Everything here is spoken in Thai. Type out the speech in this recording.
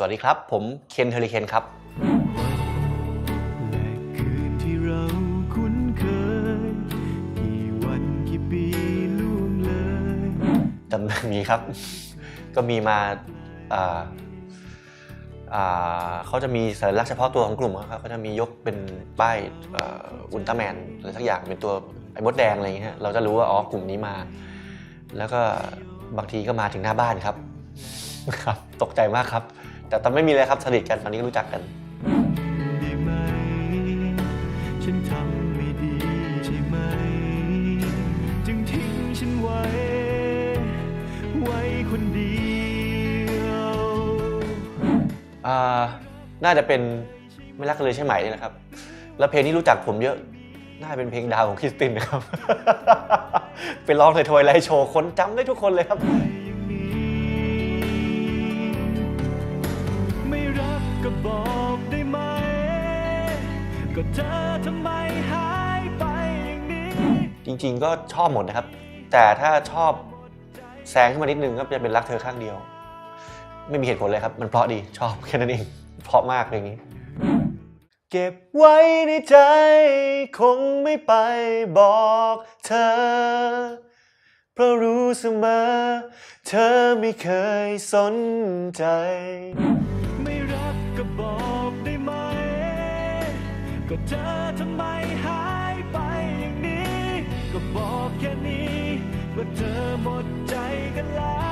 สวัสดีครับ ผมเคนเทอริเคนครับและคืนที่เราคุ้นเคยกี่วันกี่ปีล่วงเลยจำได้มีครับ ก็มีมาอ่าอ่าเขาจะมีสัญลักษณ์เฉพาะตัวของกลุ่มครับเขาจะมียกเป็นป้ายเอ่ออุลตร้าแมนอะไรสักอย่างเป็นตัวไอ้มดแดงอะไรอย่างเงี้ยเราจะรู้ว่าอ๋อกลุ่มนี้มา แล้วก็บางทีก็มาถึงหน้าบ้านครับครับ ตกใจมากครับ แต่ตอนไม่มีเลยครับสนิทกันตอนนี้ก็รู้จักกันได้ไหมฉันทำไม่ดีใช่ไหมจึงทิ้งฉันไว้ไว้คนเดียวอ่าน่าจะเป็นไม่รักกันเลยใช่ไหมนี่นะครับ แล้วเพลงที่รู้จักผมเยอะ น่าจะเป็นเพลงดาวของคริสตินนะครับ ไปร้องในทวายไลท์โชว์คนจำได้ทุกคนเลยครับ ก็เธอทำไมหายไปอย่างนี้จริงๆก็ชอบหมดนะครับ แต่ถ้าชอบแซงขึ้นมานิดนึงก็จะเป็นรักเธอข้างเดียว ไม่มีเหตุผลเลยครับ มันเพราะดีชอบแค่นั้นเองเพราะมากเพลงนี้ เก็บไว้ในใจ คงไม่ไปบอกเธอ เพราะรู้เสมอ เธอไม่เคยสนใจ เธอทำไมหายไปอย่างนี้ ก็บอกแค่นี้ ว่าเธอหมดใจกันแล้ว